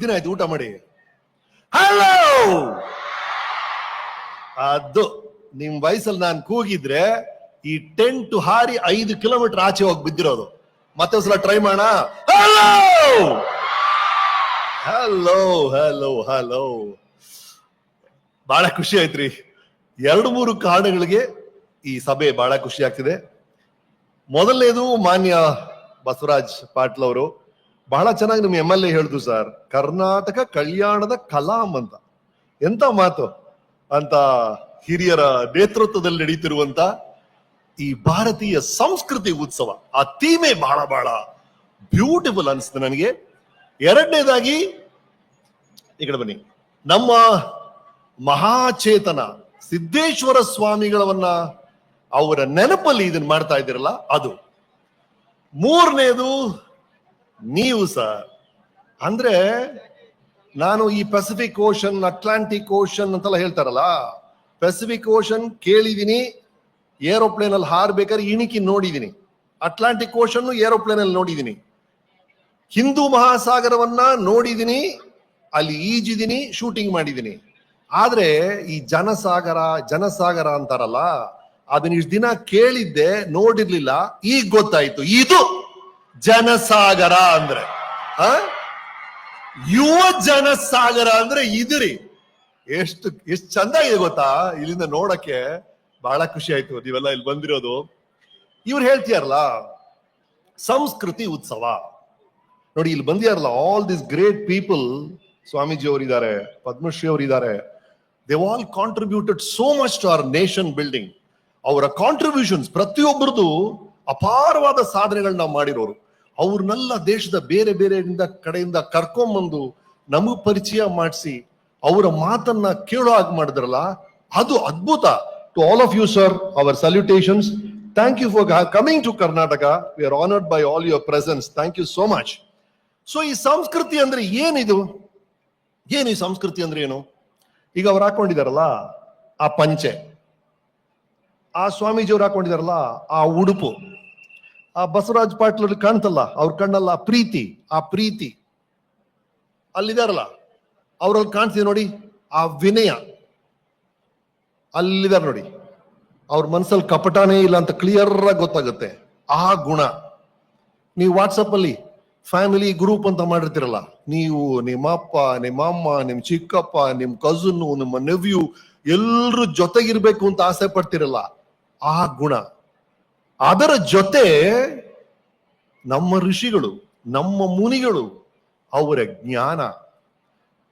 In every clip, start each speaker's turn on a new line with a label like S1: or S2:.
S1: ದಿನ ಆಯ್ತು ಊಟ ಮಾಡಿ. ಹಲೋ ಅದು ನಿಮ್ ವಯಸ್ಸಲ್ಲಿ ನಾನು ಕೂಗಿದ್ರೆ ಈ ಟೆಂಟ್ ಹಾರಿ ಐದು ಕಿಲೋಮೀಟರ್ ಆಚೆ ಹೋಗಿ ಬಿದ್ದಿರೋದು. ಮತ್ತೆ ಒಂದ್ಸಲ ಟ್ರೈ ಮಾಡೋಣ. ಹಲೋ ಹಲೋ ಹಲೋ ಹಲೋ ಬಹಳ ಖುಷಿ ಆಯ್ತ್ರಿ. ಎರಡು ಮೂರು ಕಾರಣಗಳಿಗೆ ಈ ಸಭೆ ಬಹಳ ಖುಷಿ ಆಗ್ತಿದೆ. ಮೊದಲನೇದು ಮಾನ್ಯ ಬಸವರಾಜ್ ಪಾಟೀಲ್ ಅವರು ಬಹಳ ಚೆನ್ನಾಗಿ ನಿಮ್ ಎಂ ಎಲ್ ಎ ಹೇಳಿದ್ರು ಸರ್, ಕರ್ನಾಟಕ ಕಲ್ಯಾಣದ ಕಲಾಂ ಅಂತ. ಎಂತ ಮಾತು? ಅಂತ ಹಿರಿಯರ ನೇತೃತ್ವದಲ್ಲಿ ನಡೀತಿರುವಂತ ಈ ಭಾರತೀಯ ಸಂಸ್ಕೃತಿ ಉತ್ಸವ. ಆ ಥೀಮೆ ಬಹಳ ಬಹಳ ಬ್ಯೂಟಿಫುಲ್ ಅನಿಸ್ತು ನನಗೆ. ಎರಡನೇದಾಗಿ, ಈ ಕಡೆ ಬನ್ನಿ. ನಮ್ಮ ಮಹಾಚೇತನ ಸಿದ್ದೇಶ್ವರ ಸ್ವಾಮಿಗಳವನ್ನ ಅವರ ನೆನಪಲ್ಲಿ ಇದನ್ನ ಮಾಡ್ತಾ ಇದ್ದೀರಲ್ಲ, ಅದು. ಮೂರನೇದು ನೀವು ಸಹ ಅಂದ್ರೆ ನಾನು ಈ ಪೆಸಿಫಿಕ್ ಓಷನ್ ಅಟ್ಲಾಂಟಿಕ್ ಓಷನ್ ಅಂತೆಲ್ಲ ಹೇಳ್ತಾರಲ್ಲ ಪೆಸಿಫಿಕ್ ಓಷನ್ ಕೇಳಿದೀನಿ ಏರೋಪ್ಲೇನ್ ಅಲ್ಲಿ ಹಾರ್ಬೇಕಾದ್ರೆ ಇಣಿಕಿ ನೋಡಿದೀನಿ. ಅಟ್ಲಾಂಟಿಕ್ ಓಷನ್ ಏರೋಪ್ಲೇನ್ ಅಲ್ಲಿ ನೋಡಿದೀನಿ. ಹಿಂದೂ ಮಹಾಸಾಗರವನ್ನ ನೋಡಿದೀನಿ, ಅಲ್ಲಿ ಈಜಿದೀನಿ, ಶೂಟಿಂಗ್ ಮಾಡಿದೀನಿ. ಆದ್ರೆ ಈ ಜನಸಾಗರ ಜನಸಾಗರ ಅಂತಾರಲ್ಲ, ಅದನ್ನ ಇಷ್ಟು ದಿನ ಕೇಳಿದ್ದೆ, ನೋಡಿರ್ಲಿಲ್ಲ, ಈಗ ಗೊತ್ತಾಯ್ತು. ಇದು ಜನಸಾಗರ ಅಂದ್ರೆ? ಯುವ ಜನಸಾಗರ ಅಂದ್ರೆ ಇದ್ರಿ. ಎಷ್ಟು ಎಷ್ಟು ಚಂದ ಇದೆ ಗೊತ್ತಾ? ಇಲ್ಲಿಂದ ನೋಡಕ್ಕೆ ಬಹಳ ಖುಷಿ ಆಯ್ತು. ನೀವೆಲ್ಲ ಇಲ್ಲಿ ಬಂದಿರೋದು. ಇವ್ರು ಹೇಳ್ತೀಯಾರಲ್ಲ, ಸಂಸ್ಕೃತಿ ಉತ್ಸವ. ನೋಡಿ, ಇಲ್ಲಿ ಬಂದಿಯಾರಲ್ಲ all this great people Swamiji ಅವರಿದ್ದಾರೆ, ಪದ್ಮಶ್ರೀ ಅವರಿದ್ದಾರೆ. They all contributed so much to our nation building ಅವರ ಕಾಂಟ್ರಿಬ್ಯೂಷನ್ಸ್ ಪ್ರತಿಯೊಬ್ಬರದು ಅಪಾರವಾದ ಸಾಧನೆಗಳನ್ನ ಮಾಡಿರೋರು. ಅವ್ರನ್ನೆಲ್ಲ ದೇಶದ ಬೇರೆ ಬೇರೆಯಿಂದ ಕಡೆಯಿಂದ ಕರ್ಕೊಂಬಂದು ನಮಗ್ ಪರಿಚಯ ಮಾಡಿಸಿ ಅವರ ಮಾತನ್ನ ಕೇಳೋ ಹಾಗೆ ಮಾಡಿದ್ರಲ್ಲ, ಅದು ಅದ್ಭುತ. To all of you sir our salutations thank you for coming to Karnataka we are honoured by all your presence thank you so much so ಈ ಸಂಸ್ಕೃತಿ ಅಂದ್ರೆ ಏನಿದು? ಏನು ಈ ಸಂಸ್ಕೃತಿ ಅಂದ್ರೆ ಏನು? ಈಗ ಅವ್ರು ಹಾಕೊಂಡಿದಾರಲ್ಲ, ಆ ಪಂಚೆ. ಆ ಸ್ವಾಮೀಜಿಯವ್ರು ಹಾಕೊಂಡಿದಾರಲ್ಲ, ಆ ಉಡುಪು. ಆ ಬಸವರಾಜ್ ಪಾಟೀಲ್ ಅವ್ರಿಗೆ ಕಾಣ್ತಲ್ಲ, ಅವ್ರ ಕಣ್ಣಲ್ಲ ಪ್ರೀತಿ, ಆ ಪ್ರೀತಿ. ಅಲ್ಲಿದಾರಲ್ಲ, ಅವ್ರಲ್ಲಿ ಕಾಣ್ತಿದೆ ನೋಡಿ, ಆ ವಿನಯ. ಅಲ್ಲಿದಾರ ನೋಡಿ, ಅವ್ರ ಮನಸ್ಸಲ್ಲಿ ಕಪಟಾನೇ ಇಲ್ಲ ಅಂತ ಕ್ಲಿಯರ್ ಆಗಿ ಗೊತ್ತಾಗುತ್ತೆ, ಆ ಗುಣ. ನೀವು ವಾಟ್ಸಪ್ ಅಲ್ಲಿ ಫ್ಯಾಮಿಲಿ ಗ್ರೂಪ್ ಅಂತ ಮಾಡಿರ್ತೀರಲ್ಲ, ನೀವು, ನಿಮ್ಮ ಅಪ್ಪ, ನಿಮ್ಮ ನಿಮ್ ಚಿಕ್ಕಪ್ಪ ನಿಮ್ ಕಸನ್ನು ನಿಮ್ಮ ನೆವ್ಯೂ ಎಲ್ರು ಜೊತೆಗಿರ್ಬೇಕು ಅಂತ ಆಸೆ ಪಡ್ತಿರಲ್ಲ ಆ ಗುಣ. ಅದರ ಜೊತೆ ನಮ್ಮ ಋಷಿಗಳು, ನಮ್ಮ ಮುನಿಗಳು, ಅವರ ಜ್ಞಾನ,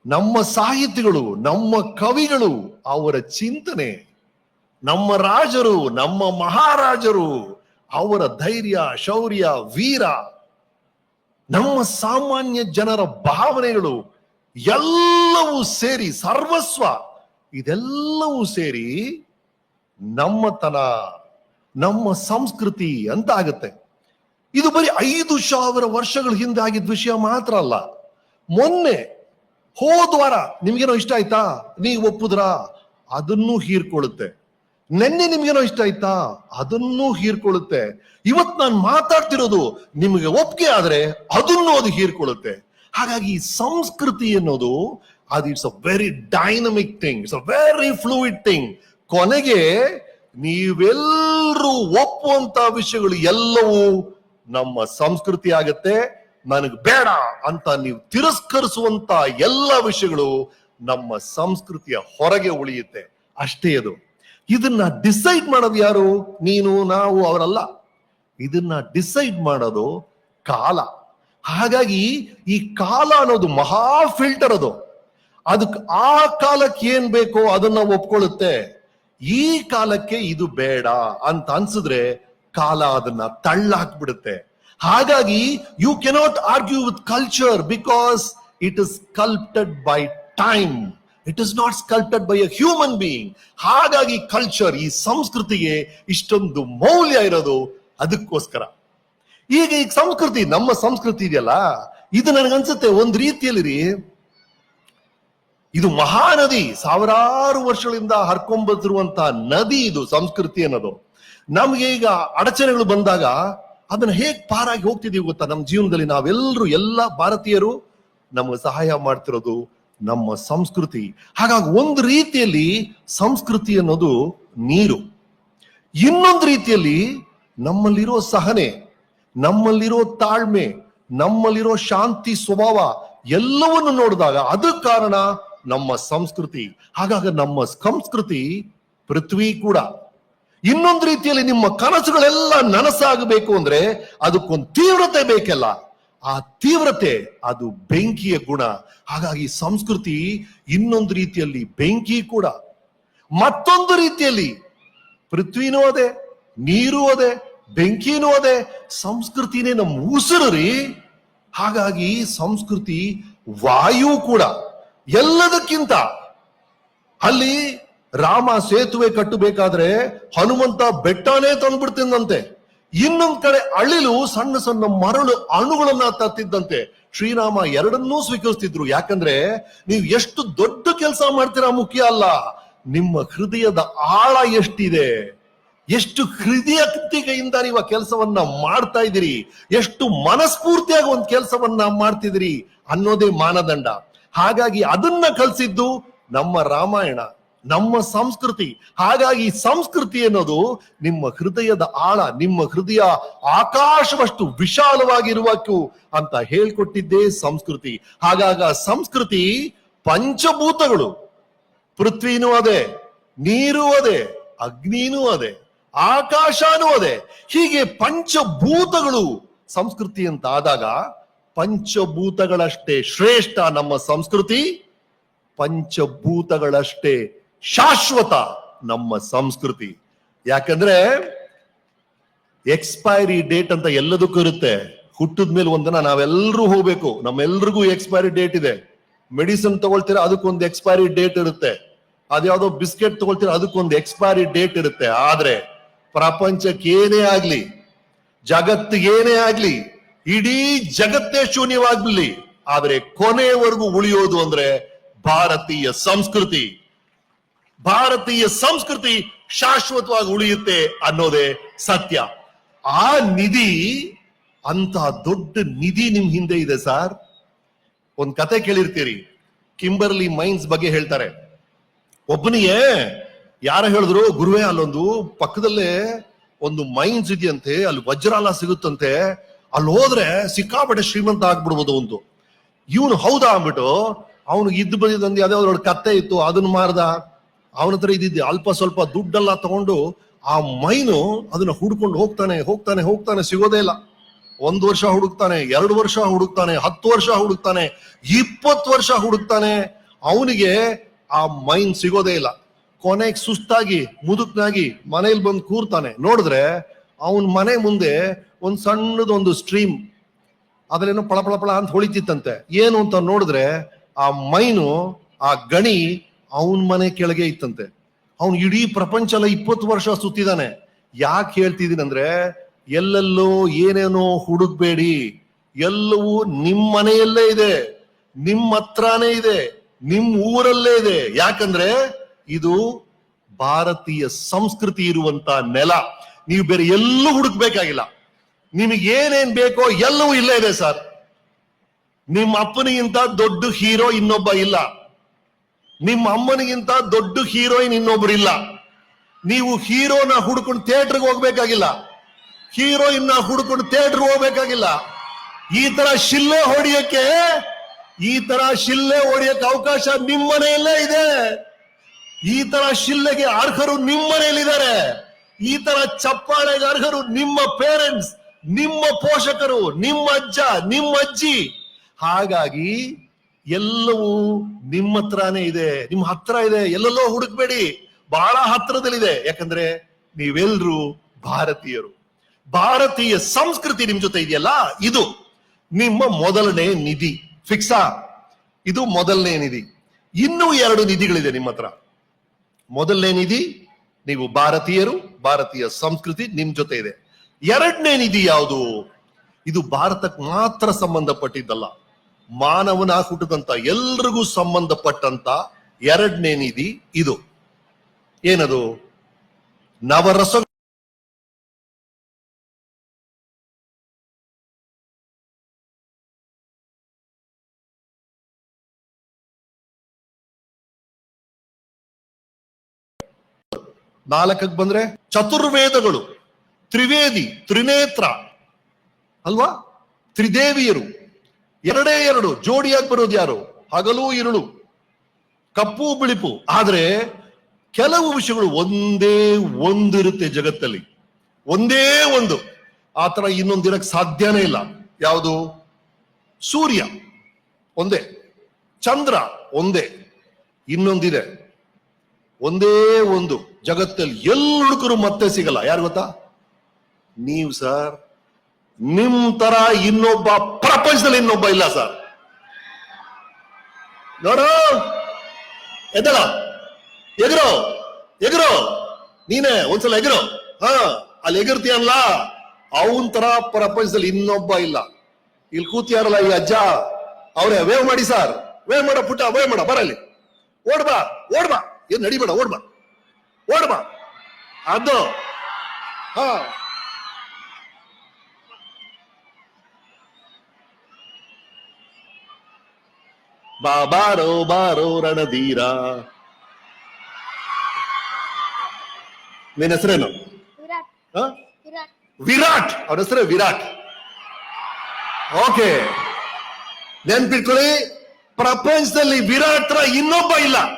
S1: ನಮ್ಮ ಸಾಹಿತಿಗಳು, ನಮ್ಮ ಕವಿಗಳು, ಅವರ ಚಿಂತನೆ, ನಮ್ಮ ರಾಜರು, ನಮ್ಮ ಮಹಾರಾಜರು, ಅವರ ಧೈರ್ಯ, ಶೌರ್ಯ, ವೀರ, ನಮ್ಮ ಸಾಮಾನ್ಯ ಜನರ ಭಾವನೆಗಳು ಎಲ್ಲವೂ ಸೇರಿ ಸರ್ವಸ್ವ, ಇದೆಲ್ಲವೂ ಸೇರಿ ನಮ್ಮತನ, ನಮ್ಮ ಸಂಸ್ಕೃತಿ ಅಂತ ಆಗುತ್ತೆ ಇದು ಬರೀ ಐದು ಸಾವಿರ ವರ್ಷಗಳ ಹಿಂದೆ ಆಗಿದ್ದ ವಿಷಯ ಮಾತ್ರ ಅಲ್ಲ. ಮೊನ್ನೆ ಹೋದ್ವಾರ ನಿಮ್ಗೇನೋ ಇಷ್ಟ ಆಯ್ತಾ? ನೀವು ಒಪ್ಪುದ್ರ? ಅದನ್ನೂ ಹೀರ್ಕೊಳ್ಳುತ್ತೆ. ನೆನ್ನೆ ನಿಮ್ಗೇನೋ ಇಷ್ಟ ಆಯ್ತಾ? ಅದನ್ನೂ ಹೀರ್ಕೊಳ್ಳುತ್ತೆ. ಇವತ್ ನಾನು ಮಾತಾಡ್ತಿರೋದು ನಿಮಗೆ ಒಪ್ಪಿಗೆ ಆದ್ರೆ ಅದನ್ನೂ ಅದು ಹೀರ್ಕೊಳ್ಳುತ್ತೆ. ಹಾಗಾಗಿ ಸಂಸ್ಕೃತಿ ಅನ್ನೋದು, ಅದು it's a very dynamic thing it's a very fluid thing ಕೊನೆಗೆ ನೀವೆಲ್ಲರೂ ಒಪ್ಪುವಂತ ವಿಷಯಗಳು ಎಲ್ಲವೂ ನಮ್ಮ ಸಂಸ್ಕೃತಿ ಆಗತ್ತೆ. ನನಗೆ ಬೇಡ ಅಂತ ನೀವು ತಿರಸ್ಕರಿಸುವಂತ ಎಲ್ಲ ವಿಷಯಗಳು ನಮ್ಮ ಸಂಸ್ಕೃತಿಯ ಹೊರಗೆ ಉಳಿಯುತ್ತೆ. ಅಷ್ಟೇ ಅದು. ಇದನ್ನ ಡಿಸೈಡ್ ಮಾಡೋದು ಯಾರು? ನೀನು, ನಾವು, ಅವರಲ್ಲ. ಇದನ್ನ ಡಿಸೈಡ್ ಮಾಡೋದು ಕಾಲ. ಹಾಗಾಗಿ ಈ ಕಾಲ ಅನ್ನೋದು ಮಹಾ ಫಿಲ್ಟರ್ ಅದು. ಅದಕ್ಕೆ ಆ ಕಾಲಕ್ಕೆ ಏನ್ ಬೇಕೋ ಅದನ್ನ ಒಪ್ಕೊಳ್ಳುತ್ತೆ. ಈ ಕಾಲಕ್ಕೆ ಇದು ಬೇಡ ಅಂತ ಅನ್ಸಿದ್ರೆ ಕಾಲ ಅದನ್ನ ತಳ್ಳಾಕ್ಬಿಡುತ್ತೆ. ಹಾಗಾಗಿ you cannot argue with culture because it is sculpted by time it is not sculpted by a human being ಹಾಗಾಗಿ ಕಲ್ಚರ್ ಈ ಸಂಸ್ಕೃತಿಗೆ ಇಷ್ಟೊಂದು ಮೌಲ್ಯ ಇರೋದು ಅದಕ್ಕೋಸ್ಕರ. ಈಗ ಈ ಸಂಸ್ಕೃತಿ ನಮ್ಮ ಸಂಸ್ಕೃತಿ ಇದೆಯಲ್ಲ? ಇದು ನನಗನ್ಸುತ್ತೆ, ಒಂದ್ ರೀತಿಯಲ್ಲಿ ರೀ ಇದು ಮಹಾನದಿ, ಸಾವಿರಾರು ವರ್ಷಗಳಿಂದ ಹರ್ಕೊಂಬತ್ತಿರುವಂತಹ ನದಿ ಇದು, ಸಂಸ್ಕೃತಿ ಅನ್ನೋದು. ನಮ್ಗೆ ಈಗ ಅಡಚಣೆಗಳು ಬಂದಾಗ ಅದನ್ನ ಹೇಗ್ ಪಾರಾಗಿ ಹೋಗ್ತಿದೀವಿ ಗೊತ್ತಾ? ನಮ್ಮ ಜೀವನದಲ್ಲಿ ನಾವೆಲ್ಲರೂ ಎಲ್ಲ ಭಾರತೀಯರು ನಮಗೆ ಸಹಾಯ ಮಾಡ್ತಿರೋದು ನಮ್ಮ ಸಂಸ್ಕೃತಿ. ಹಾಗಾಗಿ ಒಂದು ರೀತಿಯಲ್ಲಿ ಸಂಸ್ಕೃತಿ ಅನ್ನೋದು ನೀರು. ಇನ್ನೊಂದು ರೀತಿಯಲ್ಲಿ ನಮ್ಮಲ್ಲಿರೋ ಸಹನೆ, ನಮ್ಮಲ್ಲಿರೋ ತಾಳ್ಮೆ, ನಮ್ಮಲ್ಲಿರೋ ಶಾಂತಿ ಸ್ವಭಾವ ಎಲ್ಲವನ್ನು ನೋಡಿದಾಗ ಅದು ಕಾರಣ ನಮ್ಮ ಸಂಸ್ಕೃತಿ, ಹಾಗಾಗಿ ನಮ್ಮ ಸಂಸ್ಕೃತಿ ಪೃಥ್ವಿ ಕೂಡ. ಇನ್ನೊಂದು ರೀತಿಯಲ್ಲಿ ನಿಮ್ಮ ಕನಸುಗಳೆಲ್ಲ ನನಸಾಗಬೇಕು ಅಂದ್ರೆ ಅದಕ್ಕೊಂದು ತೀವ್ರತೆ ಬೇಕಲ್ಲ. ಆ ತೀವ್ರತೆ, ಅದು ಬೆಂಕಿಯ ಗುಣ. ಹಾಗಾಗಿ ಸಂಸ್ಕೃತಿ ಇನ್ನೊಂದು ರೀತಿಯಲ್ಲಿ ಬೆಂಕಿ ಕೂಡ. ಮತ್ತೊಂದು ರೀತಿಯಲ್ಲಿ ಪೃಥ್ವಿನೂ ಅದೇ, ನೀರು ಅದೇ, ಬೆಂಕಿನೂ ಅದೇ, ಸಂಸ್ಕೃತಿನೇ ನಮ್ಮ ಉಸಿರು ರೀ. ಹಾಗಾಗಿ ಸಂಸ್ಕೃತಿ ವಾಯು ಕೂಡ. ಎಲ್ಲದಕ್ಕಿಂತ. ಅಲ್ಲಿ ರಾಮ ಸೇತುವೆ ಕಟ್ಟಬೇಕಾದ್ರೆ ಹನುಮಂತ ಬೆಟ್ಟನೇ ತಂದ್ಬಿಡ್ತಿದ್ದಂತೆ. ಇನ್ನೊಂದ್ ಕಡೆ ಅಳಿಲು ಸಣ್ಣ ಸಣ್ಣ ಮರಳು ಅಣುಗಳನ್ನ ತತ್ತಿದ್ದಂತೆ. ಶ್ರೀರಾಮ ಎರಡನ್ನೂ ಸ್ವೀಕರಿಸ್ತಿದ್ರು. ಯಾಕಂದ್ರೆ ನೀವು ಎಷ್ಟು ದೊಡ್ಡ ಕೆಲಸ ಮಾಡ್ತೀರಾ ಮುಖ್ಯ ಅಲ್ಲ, ನಿಮ್ಮ ಹೃದಯದ ಆಳ ಎಷ್ಟಿದೆ? ಎಷ್ಟು ಹೃದಯತೆಯಿಂದ ನೀವು ಕೆಲಸವನ್ನ ಮಾಡ್ತಾ ಇದ್ದೀರಿ? ಎಷ್ಟು ಮನಸ್ಫೂರ್ತಿಯಾಗಿ ಒಂದು ಕೆಲಸವನ್ನ ಮಾಡ್ತಿದ್ದೀರಿ ಅನ್ನೋದೇ ಮಾನದಂಡ. ಹಾಗಾಗಿ ಅದನ್ನ ಕಲಿಸಿದ್ದು ನಮ್ಮ ರಾಮಾಯಣ, ನಮ್ಮ ಸಂಸ್ಕೃತಿ. ಹಾಗಾಗಿ ಸಂಸ್ಕೃತಿ ಅನ್ನೋದು ನಿಮ್ಮ ಹೃದಯದ ಆಳ, ನಿಮ್ಮ ಹೃದಯ ಆಕಾಶವಷ್ಟು ವಿಶಾಲವಾಗಿರುವಕ್ಕು ಅಂತ ಹೇಳ್ಕೊಟ್ಟಿದ್ದೇ ಸಂಸ್ಕೃತಿ. ಹಾಗಾಗ ಸಂಸ್ಕೃತಿ ಪಂಚಭೂತಗಳು. ಪೃಥ್ವಿನೂ ಅದೇ, ನೀರು ಅದೇ, ಅಗ್ನಿನೂ ಅದೇ, ಆಕಾಶನೂ ಅದೇ. ಹೀಗೆ ಪಂಚಭೂತಗಳು ಸಂಸ್ಕೃತಿ ಅಂತ ಆದಾಗ ಪಂಚಭೂತಗಳಷ್ಟೇ ಶ್ರೇಷ್ಠ ನಮ್ಮ ಸಂಸ್ಕೃತಿ, ಪಂಚಭೂತಗಳಷ್ಟೇ ಶಾಶ್ವತ ನಮ್ಮ ಸಂಸ್ಕೃತಿ. ಯಾಕಂದ್ರೆ ಎಕ್ಸ್ಪೈರಿ ಡೇಟ್ ಅಂತ ಎಲ್ಲದಕ್ಕೂ ಇರುತ್ತೆ. ಹುಟ್ಟಿದ ಮೇಲೆ ಒಂದನ ನಾವೆಲ್ಲರೂ ಹೋಗ್ಬೇಕು. ನಮ್ಮೆಲ್ರಿಗೂ ಎಕ್ಸ್ಪೈರಿ ಡೇಟ್ ಇದೆ. ಮೆಡಿಸಿನ್ ತಗೊಳ್ತೀರಾ, ಅದಕ್ಕೊಂದು ಎಕ್ಸ್ಪೈರಿ ಡೇಟ್ ಇರುತ್ತೆ. ಅದ್ಯಾವುದೋ ಬಿಸ್ಕೆಟ್ ತಗೊಳ್ತೀರಾ, ಅದಕ್ಕೊಂದು ಎಕ್ಸ್ಪೈರಿ ಡೇಟ್ ಇರುತ್ತೆ. ಆದ್ರೆ ಪ್ರಪಂಚಕ್ಕೆ ಏನೇ ಆಗ್ಲಿ, ಜಗತ್ತಿಗೇನೇ ಆಗ್ಲಿ ಇಡೀ ಜಗತ್ತೇ ಶೂನ್ಯವಾಗ್ಲಿ, ಆದರೆ ಕೊನೆಯವರೆಗೂ ಉಳಿಯೋದು ಅಂದ್ರೆ ಭಾರತೀಯ ಸಂಸ್ಕೃತಿ. ಭಾರತೀಯ ಸಂಸ್ಕೃತಿ ಶಾಶ್ವತವಾಗಿ ಉಳಿಯುತ್ತೆ ಅನ್ನೋದೇ ಸತ್ಯ. ಆ ನಿಧಿ ಅಂತ ದೊಡ್ಡ ನಿಧಿ ನಿಮ್ ಹಿಂದೆ ಇದೆ ಸರ್. ಒಂದ್ ಕತೆ ಕೇಳಿರ್ತೀರಿ, ಕಿಂಬರ್ಲಿ ಮೈನ್ಸ್ ಬಗ್ಗೆ ಹೇಳ್ತಾರೆ. ಒಬ್ಬನಿಗೆ, ಯಾರ ಹೇಳಿದ್ರು, ಗುರುವೇ ಅಲ್ಲೊಂದು ಪಕ್ಕದಲ್ಲೇ ಒಂದು ಮೈನ್ಸ್ ಇದೆಯಂತೆ, ಅಲ್ಲಿ ವಜ್ರಾಲ ಸಿಗುತ್ತಂತೆ ಅಲ್ಲಿ ಹೋದ್ರೆ ಸಿಕ್ಕಾಪಟ್ಟೆ ಶ್ರೀಮಂತ ಆಗ್ಬಿಡ್ಬೋದು ಒಂದು ಇವನು ಹೌದಾ ಅಂದ್ಬಿಟ್ಟು, ಅವನು ಇದ್ದು ಬಂದಿದ್ದಂದು ಯಾವ್ದೋ ಅದ್ರೊಳಗೆ ಕತ್ತೆ ಇತ್ತು, ಅದನ್ನ ಮಾರ್ದ. ಅವನ ಹತ್ರ ಇದ್ದಿದ್ದೆ, ಅಲ್ಪ ಸ್ವಲ್ಪ ದುಡ್ಡೆಲ್ಲ ತಗೊಂಡು ಆ ಮೈನು ಅದನ್ನ ಹುಡ್ಕೊಂಡು ಹೋಗ್ತಾನೆ ಹೋಗ್ತಾನೆ ಹೋಗ್ತಾನೆ, ಸಿಗೋದೇ ಇಲ್ಲ. ಒಂದು ವರ್ಷ ಹುಡುಕ್ತಾನೆ, ಎರಡು ವರ್ಷ ಹುಡುಕ್ತಾನೆ, ಹತ್ತು ವರ್ಷ ಹುಡುಕ್ತಾನೆ, ಇಪ್ಪತ್ತು ವರ್ಷ ಹುಡುಕ್ತಾನೆ. ಅವನಿಗೆ ಆ ಮೈನ್ ಸಿಗೋದೇ ಇಲ್ಲ. ಕೊನೆಗೆ ಸುಸ್ತಾಗಿ, ಮುದುಕ್ನಾಗಿ ಮನೇಲಿ ಬಂದು ಕೂರ್ತಾನೆ. ನೋಡಿದ್ರೆ ಅವನ್ ಮನೆ ಮುಂದೆ ಒಂದು ಸಣ್ಣದೊಂದು ಸ್ಟ್ರೀಮ್. ಅದರೇನು ಪಳ ಪಳ ಪಳ ಅಂತ ಹೊಳಿತಿತ್ತಂತೆ. ಏನು ಅಂತ ನೋಡಿದ್ರೆ ಆ ಮೈನು, ಆ ಗಣಿ ಅವನ ಮನೆ ಕೆಳಗೆ ಇತ್ತಂತೆ. ಅವನು ಇಡೀ ಪ್ರಪಂಚ ಎಲ್ಲ ಇಪ್ಪತ್ತು ವರ್ಷ ಸುತ್ತಿದ್ದಾನೆ ಯಾಕೆ ಹೇಳ್ತಿದ್ದೀನಿ ಅಂದ್ರೆ, ಎಲ್ಲೆಲ್ಲೋ ಏನೇನೋ ಹುಡುಕ್ಬೇಡಿ. ಎಲ್ಲವೂ ನಿಮ್ಮ ಮನೆಯಲ್ಲೇ ಇದೆ. ನಿಮ್ಮ ಹತ್ರನೇ ಇದೆ. ನಿಮ್ ಊರಲ್ಲೇ ಇದೆ. ಯಾಕಂದ್ರೆ ಇದು ಭಾರತೀಯ ಸಂಸ್ಕೃತಿ ಇರುವಂತ ನೆಲ. ನೀವು ಬೇರೆ ಎಲ್ಲೂ ಹುಡುಕ್ಬೇಕಾಗಿಲ್ಲ. ನಿಮಗೆ ಏನೇನ್ ಬೇಕೋ ಎಲ್ಲವೂ ಇಲ್ಲೇ ಇದೆ ಸರ್. ನಿಮ್ಮ ಅಪ್ಪನಿಗಿಂತ ದೊಡ್ಡ ಹೀರೋ ಇನ್ನೊಬ್ಬ ಇಲ್ಲ. ನಿಮ್ಮ ಅಮ್ಮನಿಗಿಂತ ದೊಡ್ಡ ಹೀರೋಯಿನ್ ಇನ್ನೊಬ್ರು ಇಲ್ಲ. ನೀವು ಹೀರೋನ ಹುಡ್ಕೊಂಡು ಥಿಯೇಟರ್ಗೆ ಹೋಗ್ಬೇಕಾಗಿಲ್ಲ. ಹೀರೋಯಿನ್ ಹುಡ್ಕೊಂಡು ಥಿಯೇಟರ್ ಹೋಗ್ಬೇಕಾಗಿಲ್ಲ. ಈ ತರ ಶಿಲ್ಲೆ ಹೊಡಿಯಕ್ಕೆ, ಈ ತರ ಶಿಲ್ಲೆ ಹೊಡಿಯಕ್ಕೆ ಅವಕಾಶ ನಿಮ್ಮನೆಯಲ್ಲೇ ಇದೆ. ಈ ತರ ಶಿಲ್ಲೆಗೆ ಅರ್ಹರು ನಿಮ್ಮ ಮನೆಯಲ್ಲಿದ್ದಾರೆ. ಈ ತರ ಚಪ್ಪಾಳೆಗಾರ್ಹರು ನಿಮ್ಮ ಪೇರೆಂಟ್ಸ್ ನಿಮ್ಮ ಪೋಷಕರು, ನಿಮ್ಮ ಅಜ್ಜ, ನಿಮ್ಮ ಅಜ್ಜಿ. ಹಾಗಾಗಿ ಎಲ್ಲವೂ ನಿಮ್ಮ ಹತ್ರನೇ ಇದೆ, ನಿಮ್ಮ ಹತ್ರ ಇದೆ, ಎಲ್ಲೆಲ್ಲೋ ಹುಡುಕ್ಬೇಡಿ. ಬಹಳ ಹತ್ರದಲ್ಲಿದೆ. ಯಾಕಂದ್ರೆ ನೀವೆಲ್ರೂ ಭಾರತೀಯರು. ಭಾರತೀಯ ಸಂಸ್ಕೃತಿ ನಿಮ್ ಜೊತೆ ಇದೆಯಲ್ಲ? ಇದು ನಿಮ್ಮ ಮೊದಲನೇ ನಿಧಿ. ಫಿಕ್ಸಾ ಇದು ಮೊದಲನೇ ನಿಧಿ. ಇನ್ನೂ ಎರಡು ನಿಧಿಗಳಿದೆ ನಿಮ್ಮ ಹತ್ರ. ಮೊದಲನೇ ನಿಧಿ, ನೀವು ಭಾರತೀಯರು ಭಾರತೀಯ ಸಂಸ್ಕೃತಿ ನಿಮ್ ಜೊತೆ ಇದೆ. ಎರಡನೇ ನಿಧಿ ಯಾವುದು? ಇದು ಭಾರತಕ್ಕೆ ಮಾತ್ರ ಸಂಬಂಧಪಟ್ಟಿದ್ದಲ್ಲ. ಮಾನವನ ಹುಟ್ಟದಂತ ಎಲ್ರಿಗೂ ಸಂಬಂಧಪಟ್ಟಂತ ಎರಡನೇ ನಿಧಿ ಇದು. ಏನದು? ನವರಸ ನಾಲ್ಕಕ್ಕೆ ಬಂದ್ರೆ ಚತುರ್ವೇದಗಳು, ತ್ರಿವೇದಿ, ತ್ರಿನೇತ್ರ ಅಲ್ವಾ? ತ್ರಿದೇವಿಯರು. ಎರಡೇ ಎರಡು, ಜೋಡಿಯಾಗಿ ಬರೋದು ಯಾರು? ಹಗಲು ಇರುಳು ಕಪ್ಪು, ಬಿಳಿಪು. ಆದ್ರೆ ಕೆಲವು ವಿಷಯಗಳು ಒಂದೇ ಒಂದಿರುತ್ತೆ ಜಗತ್ತಲ್ಲಿ. ಒಂದೇ ಒಂದು. ಆತರ ಇನ್ನೊಂದಿರಕ್ ಸಾಧ್ಯನೇ ಇಲ್ಲ. ಯಾವುದು? ಸೂರ್ಯ. ಒಂದೇ. ಚಂದ್ರ. ಒಂದೇ. ಇನ್ನೊಂದಿದೆ. ಒಂದೇ ಒಂದು ಜಗತ್ತಲ್ಲಿ ಎಲ್ಲ ಹುಡುಕರು ಮತ್ತೆ ಸಿಗಲ್ಲ. ಯಾರು ಗೊತ್ತಾ? ನೀವು ಸರ್, ನಿಮ್ ತರ ಇನ್ನೊಬ್ಬ ಪ್ರಪಂಚದಲ್ಲಿ ಇನ್ನೊಬ್ಬ ಇಲ್ಲ ಸರ್. ನೋಡ. ಎದ್ದಳ. ಎಗರೋ ಎಗರೋ ನೀನೇ, ಒಂದ್ಸಲ ಎಗರೋ ಹಾ, ಅಲ್ಲಿ ಎಗರ್ತೀಯಲ್ಲ ಅವನ್ ತರ ಪ್ರಪಂಚದಲ್ಲಿ ಇನ್ನೊಬ್ಬ ಇಲ್ಲ. ಇಲ್ಲಿ ಕೂತಿಯಾರಲ್ಲ ಈ ಅಜ್ಜ. ಅವ್ರೆ ವೇವ್ ಮಾಡಿ ಸರ್. ವೇವ್ ಮಾಡ ಪುಟ್ಟ ವೇವ್ ಮಾಡ, ಬರಲಿ. ಓಡ್ಬಾ ಓಡ್ಬಾ ಏನ್ ನಡಿಬೇಡ ಓಡ್ಬಾ. ಓಡ್ಬಾ. ಅದು. ಹಾ. ಬಾ ಬಾರೋ ಬಾರೋ ರಣಧೀರ. ನಿನ್ನ ಹೆಸರೇನು?
S2: ವಿರಾಟ್.
S1: ಹ?
S2: ವಿರಾಟ್.
S1: ವಿರಾಟ್. ಅವ್ರ ಹೆಸರೇ ವಿರಾಟ್. ಓಕೆ. ನೆನ್ಪಿಟ್ಕೊಳ್ಳಿ ಪ್ರಪಂಚದಲ್ಲಿ ವಿರಾಟ್ ತರ ಇನ್ನೊಬ್ಬ ಇಲ್ಲ.